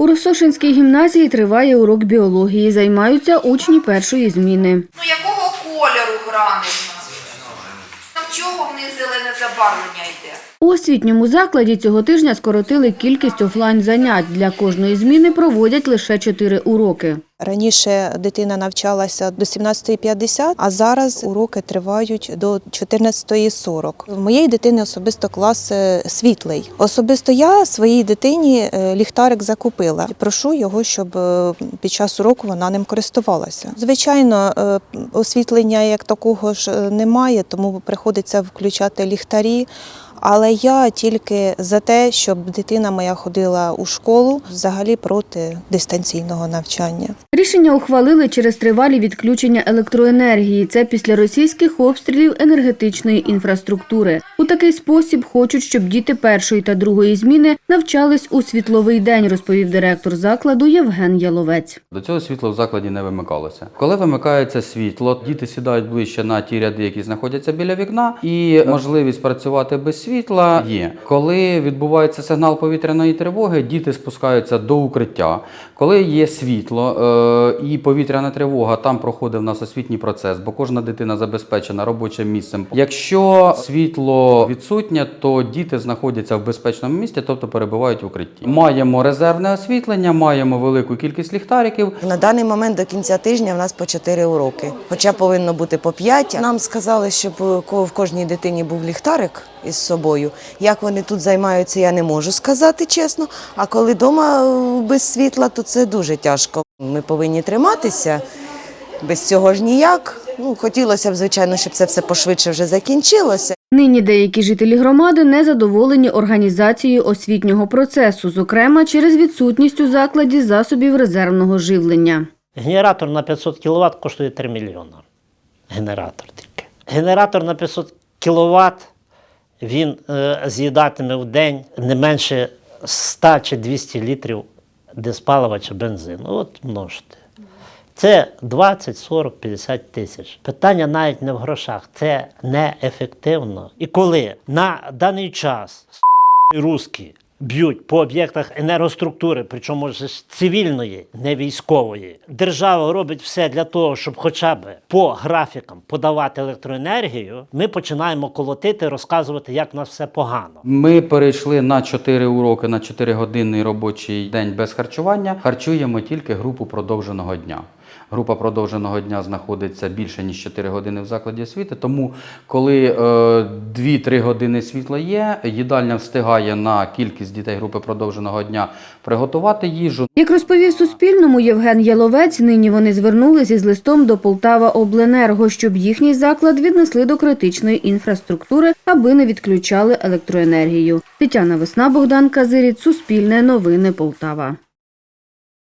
У Росошинській гімназії триває урок біології. Займаються учні першої зміни. Ну якого кольору грани в нас? Чого в них зелене забарвлення йде? У освітньому закладі цього тижня скоротили кількість офлайн занять. Для кожної зміни проводять лише чотири уроки. Раніше дитина навчалася до 17.50, а зараз уроки тривають до 14.40. В моєї дитини особисто клас е, світлий. Особисто я своїй дитині е, ліхтарик закупила. Прошу його, щоб е, під час уроку вона ним користувалася. Звичайно, освітлення як такого ж немає, тому приходиться включати ліхтарі. Але я тільки за те, щоб дитина моя ходила у школу, взагалі проти дистанційного навчання. Рішення ухвалили через тривалі відключення електроенергії. Це після російських обстрілів енергетичної інфраструктури. У такий спосіб хочуть, щоб діти першої та другої зміни навчались у світловий день, розповів директор закладу Євген Яловець. До цього світло в закладі не вимикалося. Коли вимикається світло, діти сідають ближче на ті ряди, які знаходяться біля вікна, і можливість працювати без світла є. Коли відбувається сигнал повітряної тривоги, діти спускаються до укриття. Коли є світло е, і повітряна тривога, там проходить в нас освітній процес, бо кожна дитина забезпечена робочим місцем. Якщо світло відсутнє, то діти знаходяться в безпечному місці, тобто перебувають в укритті. Маємо резервне освітлення, маємо велику кількість ліхтариків. На даний момент до кінця тижня в нас по 4 уроки, хоча повинно бути по 5. Нам сказали, щоб е, в кожній дитині був ліхтарик із собою. Як вони тут займаються, я не можу сказати чесно. А коли вдома без світла, то це дуже тяжко. Ми повинні триматися. Без цього ж ніяк. Ну, хотілося б, звичайно, щоб це все пошвидше вже закінчилося. Нині деякі жителі громади не задоволені організацією освітнього процесу, зокрема через відсутність у закладі засобів резервного живлення. Генератор на 500 кВт коштує 3 мільйони. Генератор тільки. Генератор на 500 кВт він е, з'їдатиме в день не менше 100 чи 200 літрів диспалива чи бензину. От множте. Це 20, 40, 50 тисяч. Питання навіть не в грошах. Це неефективно. І коли на даний час русські б'ють по об'єктах енергоструктури, причому ж цивільної, не військової. Держава робить все для того, щоб хоча б по графікам подавати електроенергію. Ми починаємо колотити, розказувати, як в нас все погано. Ми перейшли на 4 уроки на 4 годинний робочий день без харчування. Харчуємо тільки групу продовженого дня. Група продовженого дня знаходиться більше ніж 4 години в закладі освіти. Тому, коли е, 2-3 години світла є, їдальня встигає на кількість дітей групи продовженого дня приготувати їжу. Як розповів Суспільному Євген Яловець, нині вони звернулися із листом до Полтава Обленерго, щоб їхній заклад віднесли до критичної інфраструктури, аби не відключали електроенергію. Тетяна Весна, Богдан Казиріць, Суспільне новини Полтава.